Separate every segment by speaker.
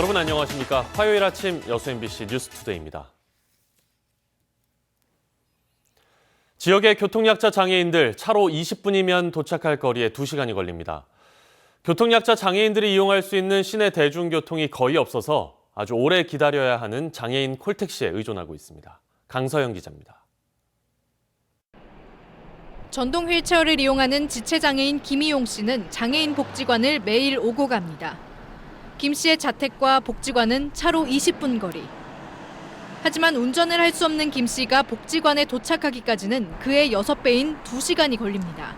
Speaker 1: 여러분 안녕하십니까? 화요일 아침 여수 MBC 뉴스 투데이입니다. 지역의 교통약자 장애인들 차로 20분이면 도착할 거리에 2시간이 걸립니다. 교통약자 장애인들이 이용할 수 있는 시내 대중교통이 거의 없어서 아주 오래 기다려야 하는 장애인 콜택시에 의존하고 있습니다. 강서영 기자입니다.
Speaker 2: 전동 휠체어를 이용하는 지체장애인 김희용 씨는 장애인 복지관을 매일 오고 갑니다. 김 씨의 자택과 복지관은 차로 20분 거리. 하지만 운전을 할 수 없는 김 씨가 복지관에 도착하기까지는 그의 6배인 2시간이 걸립니다.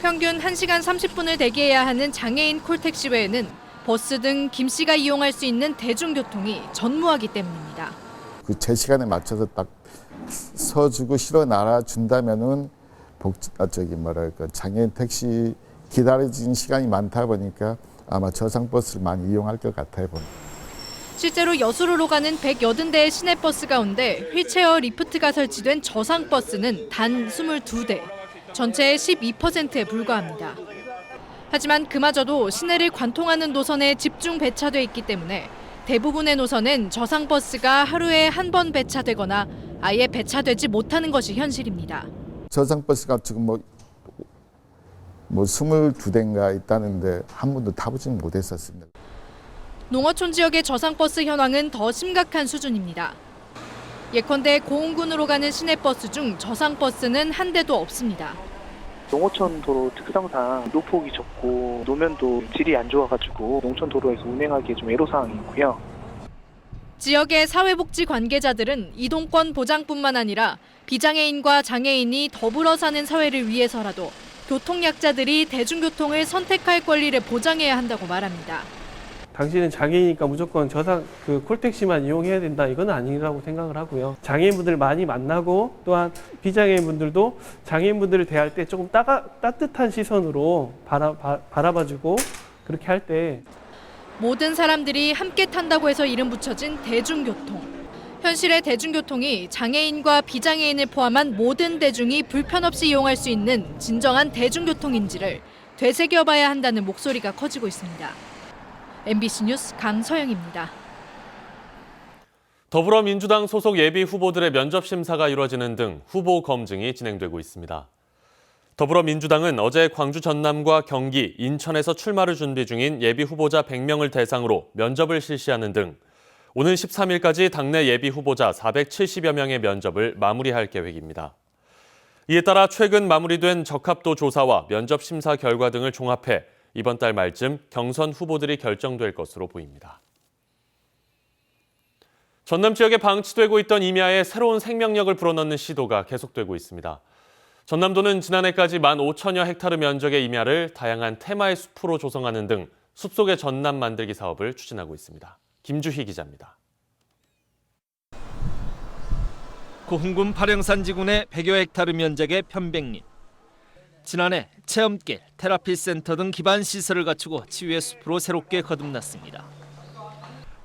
Speaker 2: 평균 1시간 30분을 대기해야 하는 장애인 콜택시 외에는 버스 등 김 씨가 이용할 수 있는 대중교통이 전무하기 때문입니다.
Speaker 3: 그 제 시간에 맞춰서 딱 서주고 실어 날아 준다면은 복 아, 저기 뭐랄까 장애인 택시 기다려지는 시간이 많다 보니까 아마 저상 버스를 많이 이용할 것 같아요.
Speaker 2: 실제로 여수로로 가는 180대의 시내버스 가운데 휠체어 리프트가 설치된 저상버스는 단 22대, 전체의 12%에 불과합니다. 하지만 그마저도 시내를 관통하는 노선에 집중 배차돼 있기 때문에 대부분의 노선은 저상버스가 하루에 한 번 배차되거나 아예 배차되지 못하는 것이 현실입니다.
Speaker 3: 저상 버스가 지금 뭐, 뭐 22대인가 있다는데 한 번도 타보지는 못했었습니다.
Speaker 2: 농어촌 지역의 저상버스 현황은 더 심각한 수준입니다. 예컨대 고흥군으로 가는 시내버스 중 저상버스는 한 대도 없습니다.
Speaker 4: 농어촌 도로 특성상 노폭이 좁고 노면도 질이 안 좋아가지고 농촌 도로에서 운행하기에 좀 애로사항이 있고요.
Speaker 2: 지역의 사회복지 관계자들은 이동권 보장뿐만 아니라 비장애인과 장애인이 더불어 사는 사회를 위해서라도 교통약자들이 대중교통을 선택할 권리를 보장해야 한다고 말합니다.
Speaker 5: 당신은 장애이니까 무조건 저상 그 콜택시만 이용해야 된다 이건 아니라고 생각을 하고요. 장애인분들 많이 만나고 또한 비장애인분들도 장애인분들을 대할 때 조금 따가, 따뜻한 시선으로 바라, 바, 바라봐주고 그렇게 할 때
Speaker 2: 모든 사람들이 함께 탄다고 해서 이름 붙여진 대중교통. 현실의 대중교통이 장애인과 비장애인을 포함한 모든 대중이 불편 없이 이용할 수 있는 진정한 대중교통인지를 되새겨봐야 한다는 목소리가 커지고 있습니다. MBC 뉴스 강서영입니다.
Speaker 1: 더불어민주당 소속 예비 후보들의 면접 심사가 이루어지는 등 후보 검증이 진행되고 있습니다. 더불어민주당은 어제 광주 전남과 경기, 인천에서 출마를 준비 중인 예비 후보자 100명을 대상으로 면접을 실시하는 등 오는 13일까지 당내 예비 후보자 470여 명의 면접을 마무리할 계획입니다. 이에 따라 최근 마무리된 적합도 조사와 면접 심사 결과 등을 종합해 이번 달 말쯤 경선 후보들이 결정될 것으로 보입니다. 전남 지역에 방치되고 있던 임야에 새로운 생명력을 불어넣는 시도가 계속되고 있습니다. 전남도는 지난해까지 1만 5천여 헥타르 면적의 임야를 다양한 테마의 숲으로 조성하는 등 숲속의 전남 만들기 사업을 추진하고 있습니다. 김주희 기자입니다.
Speaker 6: 고흥군 파령산 지군의 100여 헥타르 면적의 편백림. 지난해 체험길, 테라피 센터 등 기반 시설을 갖추고 치유의 숲으로 새롭게 거듭났습니다.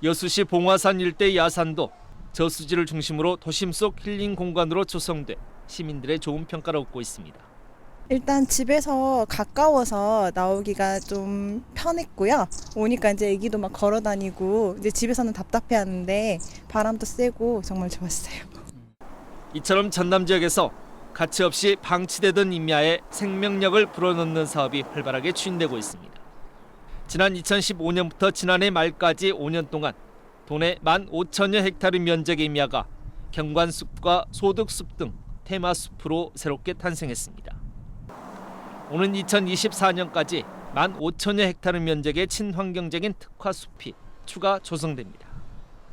Speaker 6: 여수시 봉화산 일대 야산도 저수지를 중심으로 도심 속 힐링 공간으로 조성돼 시민들의 좋은 평가를 얻고 있습니다.
Speaker 7: 일단 집에서 가까워서 나오기가 좀 편했고요. 오니까 이제 애기도 막 걸어 다니고 이제 집에서는 답답해 하는데 바람도 세고 정말 좋았어요.
Speaker 6: 이처럼 전남 지역에서 가치 없이 방치되던 임야에 생명력을 불어넣는 사업이 활발하게 추진되고 있습니다. 지난 2015년부터 지난해 말까지 5년 동안 도내 1만 5천여 헥타르 면적의 임야가 경관숲과 소득숲 등 테마숲으로 새롭게 탄생했습니다. 오는 2024년까지 1만 5천여 헥타르 면적의 친환경적인 특화 숲이 추가 조성됩니다.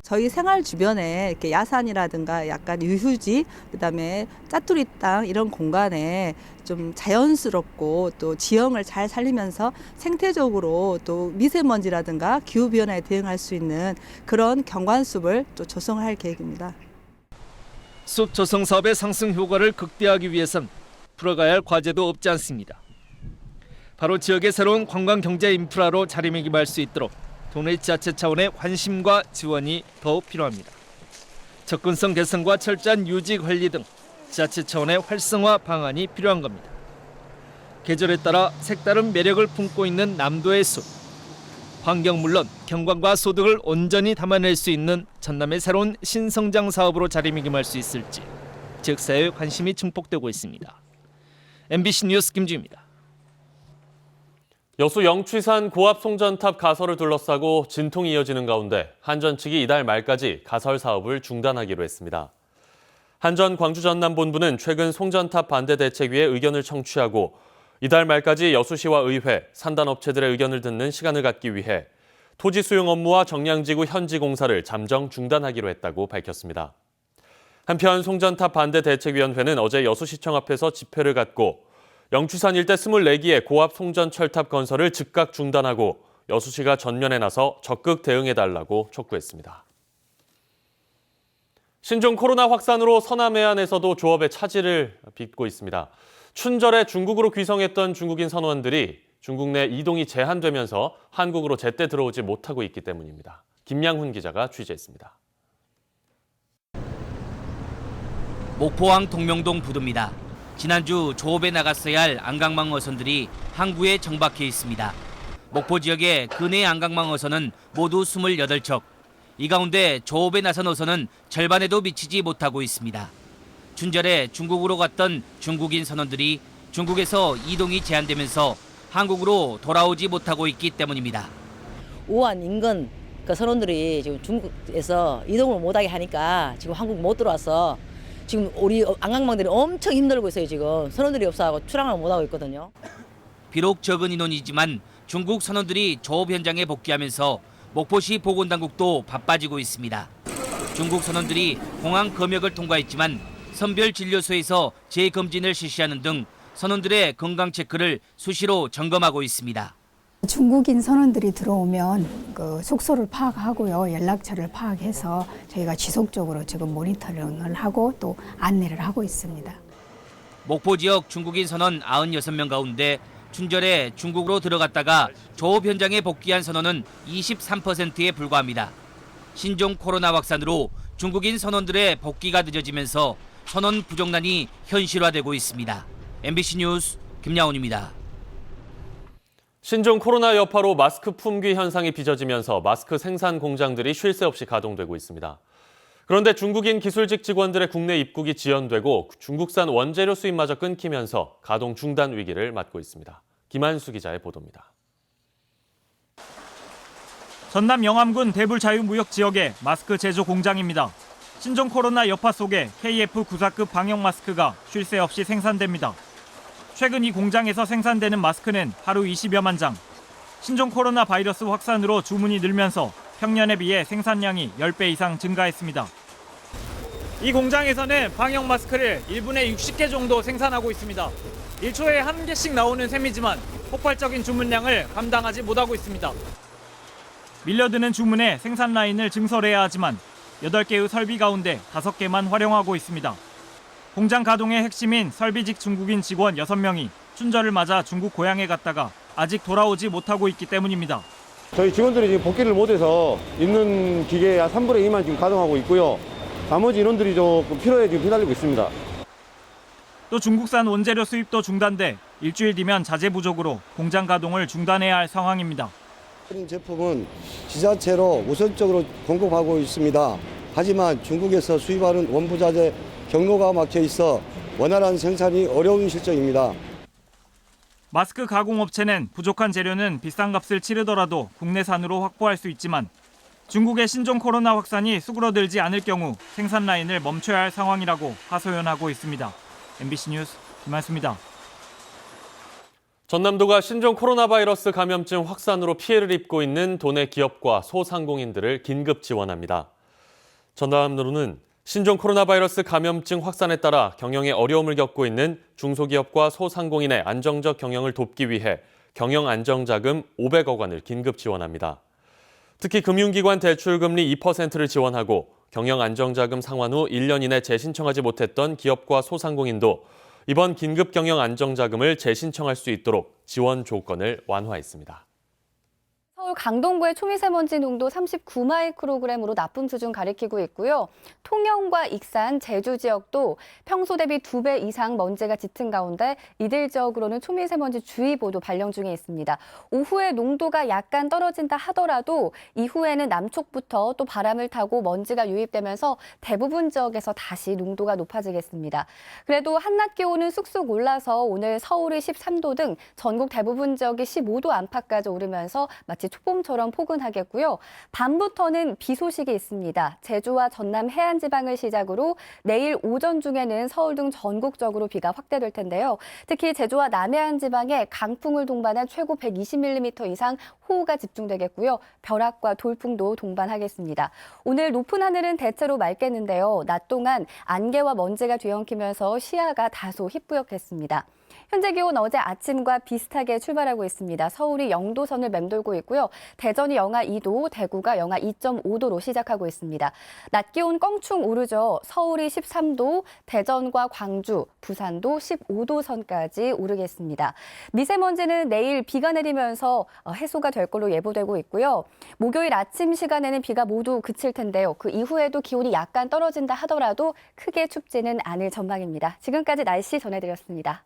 Speaker 8: 저희 생활 주변에 이렇게 야산이라든가 약간 유휴지, 그다음에 짜투리 땅 이런 공간에 좀 자연스럽고 또 지형을 잘 살리면서 생태적으로 또 미세먼지라든가 기후 변화에 대응할 수 있는 그런 경관숲을 또 조성할 계획입니다.
Speaker 6: 숲 조성 사업의 상승 효과를 극대화하기 위해선 풀어가야 할 과제도 없지 않습니다. 바로 지역의 새로운 관광 경제 인프라로 자리매김할 수 있도록 도내 지자체 차원의 관심과 지원이 더욱 필요합니다. 접근성 개선과 철저한 유지 관리 등 지자체 차원의 활성화 방안이 필요한 겁니다. 계절에 따라 색다른 매력을 품고 있는 남도의 숲. 환경 물론 경관과 소득을 온전히 담아낼 수 있는 전남의 새로운 신성장 사업으로 자리매김할 수 있을지 지역사회의 관심이 증폭되고 있습니다. MBC 뉴스 김주입니다.
Speaker 1: 여수 영취산 고압 송전탑 가설을 둘러싸고 진통이 이어지는 가운데 한전 측이 이달 말까지 가설 사업을 중단하기로 했습니다. 한전 광주 전남 본부는 최근 송전탑 반대 대책위에 의견을 청취하고 이달 말까지 여수시와 의회, 산단업체들의 의견을 듣는 시간을 갖기 위해 토지 수용 업무와 정량지구 현지 공사를 잠정 중단하기로 했다고 밝혔습니다. 한편 송전탑 반대 대책위원회는 어제 여수시청 앞에서 집회를 갖고 영추산 일대 24기의 고압 송전 철탑 건설을 즉각 중단하고 여수시가 전면에 나서 적극 대응해달라고 촉구했습니다. 신종 코로나 확산으로 서남 해안에서도 조업의 차질을 빚고 있습니다. 춘절에 중국으로 귀성했던 중국인 선원들이 중국 내 이동이 제한되면서 한국으로 제때 들어오지 못하고 있기 때문입니다. 김양훈 기자가 취재했습니다.
Speaker 9: 목포항 동명동 부두입니다. 지난주 조업에 나갔어야 할 안강망 어선들이 항구에 정박해 있습니다. 목포 지역의 근해 안강망 어선은 모두 28척. 이 가운데 조업에 나선 어선은 절반에도 미치지 못하고 있습니다. 춘절에 중국으로 갔던 중국인 선원들이 중국에서 이동이 제한되면서 한국으로 돌아오지 못하고 있기 때문입니다.
Speaker 10: 우한 인근 그 선원들이 지금 중국에서 이동을 못하게 하니까 지금 한국 못 들어와서 지금 우리 안강망들이 엄청 힘들고 있어요 지금 선원들이 없어서 출항을 못하고 있거든요.
Speaker 9: 비록 적은 인원이지만 중국 선원들이 조업 현장에 복귀하면서 목포시 보건당국도 바빠지고 있습니다. 중국 선원들이 공항 검역을 통과했지만 선별 진료소에서 재검진을 실시하는 등 선원들의 건강 체크를 수시로 점검하고 있습니다.
Speaker 11: 중국인 선원들이 들어오면 그 숙소를 파악하고요, 연락처를 파악해서 저희가 지속적으로 지금 모니터링을 하고 또 안내를 하고 있습니다.
Speaker 9: 목포 지역 중국인 선원 96명 가운데 춘절에 중국으로 들어갔다가 조업 현장에 복귀한 선원은 23%에 불과합니다. 신종 코로나 확산으로 중국인 선원들의 복귀가 늦어지면서 선원 부족난이 현실화되고 있습니다. MBC 뉴스 김야훈입니다.
Speaker 1: 신종 코로나 여파로 마스크 품귀 현상이 빚어지면서 마스크 생산 공장들이 쉴 새 없이 가동되고 있습니다. 그런데 중국인 기술직 직원들의 국내 입국이 지연되고 중국산 원재료 수입마저 끊기면서 가동 중단 위기를 맞고 있습니다. 김한수 기자의 보도입니다.
Speaker 12: 전남 영암군 대불 자유무역 지역의 마스크 제조 공장입니다. 신종 코로나 여파 속에 KF94급 방역 마스크가 쉴 새 없이 생산됩니다. 최근 이 공장에서 생산되는 마스크는 하루 20여만 장. 신종 코로나 바이러스 확산으로 주문이 늘면서 평년에 비해 생산량이 10배 이상 증가했습니다. 이 공장에서는 방역 마스크를 1분에 60개 정도 생산하고 있습니다. 1초에 한 개씩 나오는 셈이지만 폭발적인 주문량을 감당하지 못하고 있습니다. 밀려드는 주문에 생산 라인을 증설해야 하지만 8개의 설비 가운데 5개만 활용하고 있습니다. 공장 가동의 핵심인 설비직 중국인 직원 6명이 춘절을 맞아 중국 고향에 갔다가 아직 돌아오지 못하고 있기 때문입니다.
Speaker 13: 저희 직원들이 지금 복귀를 못해서 있는 기계의 한 3분의 2만 지금 가동하고 있고요. 나머지 인원들이 조금 필요에 지금 휘달리고 있습니다.
Speaker 12: 또 중국산 원재료 수입도 중단돼 일주일 뒤면 자재 부족으로 공장 가동을 중단해야 할 상황입니다.
Speaker 13: 이 제품은 지자체로 우선적으로 공급하고 있습니다. 하지만 중국에서 수입하는 원부 자재 경로가 막혀 있어 원활한 생산이 어려운 실정입니다.
Speaker 12: 마스크 가공업체는 부족한 재료는 비싼 값을 치르더라도 국내산으로 확보할 수 있지만 중국의 신종 코로나 확산이 수그러들지 않을 경우 생산 라인을 멈춰야 할 상황이라고 하소연하고 있습니다. MBC 뉴스 김한수입니다.
Speaker 1: 전남도가 신종 코로나 바이러스 감염증 확산으로 피해를 입고 있는 도내 기업과 소상공인들을 긴급 지원합니다. 전남도는 신종 코로나 바이러스 감염증 확산에 따라 경영에 어려움을 겪고 있는 중소기업과 소상공인의 안정적 경영을 돕기 위해 경영 안정자금 500억 원을 긴급 지원합니다. 특히 금융기관 대출금리 2%를 지원하고 경영 안정자금 상환 후 1년 이내 재신청하지 못했던 기업과 소상공인도 이번 긴급 경영 안정자금을 재신청할 수 있도록 지원 조건을 완화했습니다.
Speaker 14: 서울 강동구의 초미세먼지 농도 39마이크로그램으로 나쁨 수준 가리키고 있고요. 통영과 익산, 제주 지역도 평소 대비 두 배 이상 먼지가 짙은 가운데 이들 지역으로는 초미세먼지 주의보도 발령 중에 있습니다. 오후에 농도가 약간 떨어진다 하더라도 이후에는 남쪽부터 또 바람을 타고 먼지가 유입되면서 대부분 지역에서 다시 농도가 높아지겠습니다. 그래도 한낮 기온은 쑥쑥 올라서 오늘 서울이 13도 등 전국 대부분 지역이 15도 안팎까지 오르면서 마치 초봄처럼 포근하겠고요. 밤부터는 비 소식이 있습니다. 제주와 전남 해안 지방을 시작으로 내일 오전 중에는 서울 등 전국적으로 비가 확대될 텐데요. 특히 제주와 남해안 지방에 강풍을 동반한 최고 120mm 이상 호우가 집중되겠고요. 벼락과 돌풍도 동반하겠습니다. 오늘 높은 하늘은 대체로 맑겠는데요. 낮 동안 안개와 먼지가 뒤엉키면서 시야가 다소 희뿌옇겠습니다. 현재 기온 어제 아침과 비슷하게 출발하고 있습니다. 서울이 0도선을 맴돌고 있고요. 대전이 영하 2도, 대구가 영하 2.5도로 시작하고 있습니다. 낮 기온 껑충 오르죠. 서울이 13도, 대전과 광주, 부산도 15도 선까지 오르겠습니다. 미세먼지는 내일 비가 내리면서 어, 해소가 될 걸로 예보되고 있고요. 목요일 아침 시간에는 비가 모두 그칠 텐데요. 그 이후에도 기온이 약간 떨어진다 하더라도 크게 춥지는 않을 전망입니다. 지금까지 날씨 전해드렸습니다.